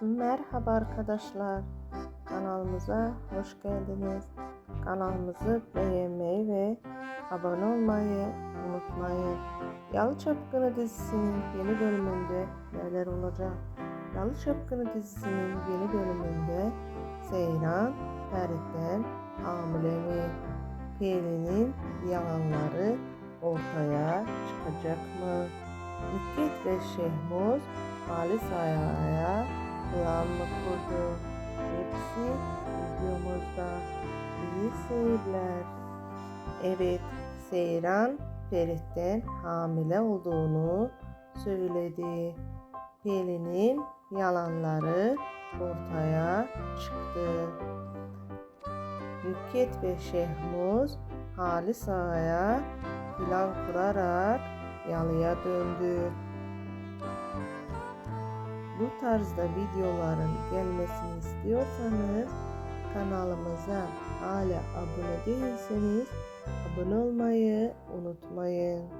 Merhaba arkadaşlar. Kanalımıza hoş geldiniz. Kanalımızı beğenmeyi ve abone olmayı unutmayın. Yalı Çapkını dizisinin yeni bölümünde neler olacak? Yalı Çapkını dizisinin yeni bölümünde Seyran Ferit'ten hamile mi? Pelin'in yalanları ortaya çıkacak mı? Nükhet ve Şehmuz Halis Aya'ya plan mı kurdu? Hepsi videomuzda. İyi seyirler. Evet, Seyran Ferit'ten hamile olduğunu söyledi. Pelin'in yalanları ortaya çıktı. Nükhet ve Şehmuz Halis Ağa'ya plan kurarak yalıya döndü. Bu tarzda videoların gelmesini istiyorsanız kanalımıza hala abone değilseniz abone olmayı unutmayın.